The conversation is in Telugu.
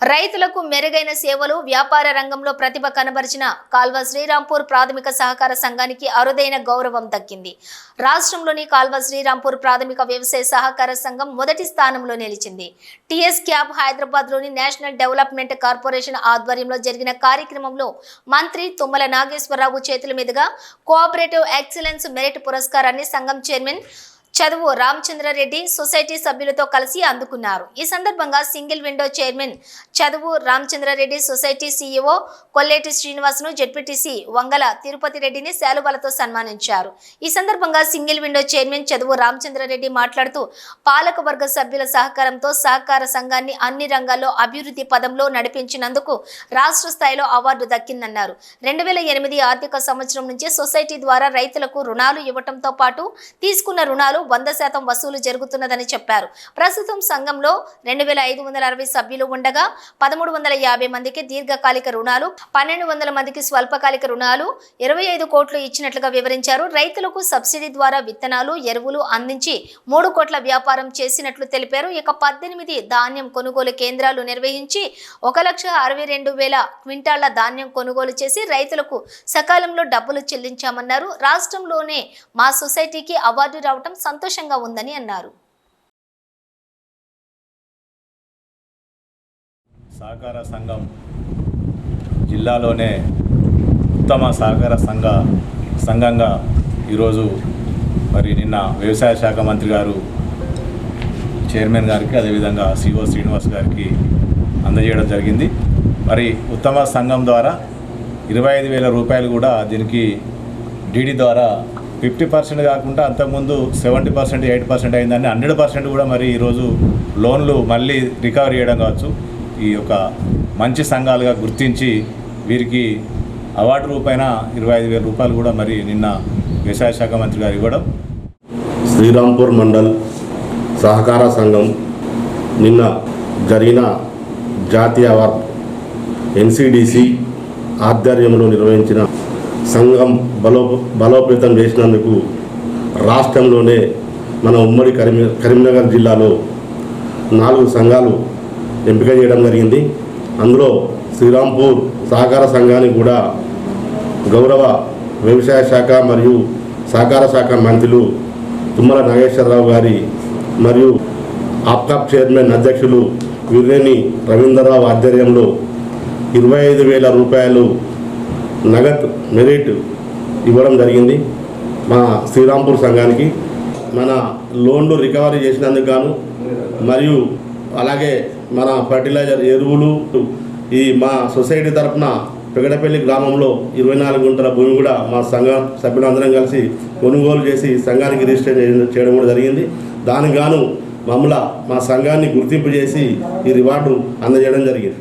రైతులకు మెరుగైన సేవలు వ్యాపార రంగంలో ప్రతిభ కనబరిచిన కాల్వ శ్రీరాంపూర్ ప్రాథమిక సహకార సంఘానికి అరుదైన గౌరవం దక్కింది. రాష్ట్రంలోని కాల్వ శ్రీరాంపూర్ ప్రాథమిక వ్యవసాయ సహకార సంఘం మొదటి స్థానంలో నిలిచింది. టిఎస్ క్యాబ్ హైదరాబాద్లోని నేషనల్ డెవలప్మెంట్ కార్పొరేషన్ ఆధ్వర్యంలో జరిగిన కార్యక్రమంలో మంత్రి తుమ్మల నాగేశ్వరరావు చేతుల మీదుగా కోఆపరేటివ్ ఎక్సలెన్స్ మెరిట్ పురస్కారాన్ని సంఘం చైర్మన్ చదువు రామచంద్రారెడ్డి సొసైటీ సభ్యులతో కలిసి అందుకున్నారు. ఈ సందర్భంగా single window chairman Chaduvu Ramachandra Reddy society CEO Kolleti శ్రీనివాస్ను ZPTC Vangala Tirupati రెడ్డిని శాలువలతో సన్మానించారు. ఈ సందర్భంగా సింగిల్ విండో చైర్మన్ చదువు రామచంద్రారెడ్డి మాట్లాడుతూ పాలక వర్గ సభ్యుల సహకారంతో సహకార సంఘాన్ని అన్ని రంగాల్లో అభివృద్ధి పదంలో నడిపించినందుకు రాష్ట్ర స్థాయిలో అవార్డు దక్కిందన్నారు. రెండు వేల ఎనిమిది ఆర్థిక సంవత్సరం నుంచి సొసైటీ ద్వారా రైతులకు రుణాలు ఇవ్వటంతో పాటు తీసుకున్న రుణాలు వంద శాతం వసూలు జరుగుతున్నదని చెప్పారు. ప్రస్తుతం సంఘంలో రెండు వేల ఐదు వందల అరవై సభ్యులు ఉండగా పదమూడు వందల యాభై మందికి దీర్ఘకాలిక రుణాలు పన్నెండు వందల మందికి స్వల్పకాలిక రుణాలు ఇరవై ఐదు కోట్లు ఇచ్చినట్లుగా వివరించారు. రైతులకు సబ్సిడీ ద్వారా విత్తనాలు ఎరువులు అందించి మూడు కోట్ల వ్యాపారం చేసినట్లు తెలిపారు. ఇక పద్దెనిమిది ధాన్యం కొనుగోలు కేంద్రాలు నిర్వహించి ఒక లక్ష అరవై రెండు వేల క్వింటాళ్ళ ధాన్యం కొనుగోలు చేసి రైతులకు సకాలంలో డబ్బులు చెల్లించామన్నారు. రాష్ట్రంలోనే మా సొసైటీకి అవార్డు రావటం సంతోషంగా ఉందని అన్నారు. సహకార సంఘం జిల్లాలోనే ఉత్తమ సహకార సంఘ సంఘంగా ఈరోజు మరి నిన్న వ్యవసాయ శాఖ మంత్రి గారు చైర్మన్ గారికి అదేవిధంగా సిఓ శ్రీనివాస్ గారికి అందజేయడం జరిగింది. మరి ఉత్తమ సంఘం ద్వారా ఇరవై ఐదు వేల రూపాయలు కూడా దీనికి డీడీ ద్వారా ఫిఫ్టీ పర్సెంట్ కాకుండా అంతకుముందు సెవెంటీ పర్సెంట్ ఎయిట్ పర్సెంట్ అయిందని హండ్రెడ్ పర్సెంట్ కూడా మరి ఈరోజు లోన్లు మళ్ళీ రికవరీ చేయడం కావచ్చు. ఈ యొక్క మంచి సంఘాలుగా గుర్తించి వీరికి అవార్డు రూపాయన ఇరవై ఐదు వేల రూపాయలు కూడా మరి నిన్న వ్యవసాయ శాఖ మంత్రి గారు ఇవ్వడం. శ్రీరాంపూర్ మండల్ సహకార సంఘం నిన్న జరిగిన జాతీయ అవార్డు ఎన్సిడిసి ఆధ్వర్యంలో నిర్వహించిన సంఘం బలో బలోపేతం చేసినందుకు రాష్ట్రంలోనే మన ఉమ్మడి కరీం కరీంనగర్ జిల్లాలో నాలుగు సంఘాలు ఎంపిక చేయడం జరిగింది. అందులో శ్రీరాంపూర్ సహకార సంఘానికి కూడా గౌరవ వ్యవసాయ శాఖ మరియు సహకార శాఖ మంత్రులు తుమ్మల నాగేశ్వరరావు గారి మరియు ఆప్కాప్ చైర్మన్ అధ్యక్షులు వీరేని రవీంద్రరావు ఆధ్వర్యంలో ఇరవై ఐదు వేల రూపాయలు నగద్ మెరిట్ ఇవ్వడం జరిగింది. మా శ్రీరాంపూర్ సంఘానికి మన లోన్లు రికవరీ చేసినందుకు గాను మరియు అలాగే మన ఫర్టిలైజర్ ఎరువులు ఈ మా సొసైటీ తరఫున పెగడపల్లి గ్రామంలో ఇరవై నాలుగు గుంటల భూమి కూడా మా సంఘ సభ్యులందరం కలిసి కొనుగోలు చేసి సంఘానికి రిజిస్టర్ చేయడం- చేయడం కూడా జరిగింది. దానికి గాను మమ్మల మా సంఘాన్ని గుర్తింపు చేసి ఈ రివార్డు అందజేయడం జరిగింది.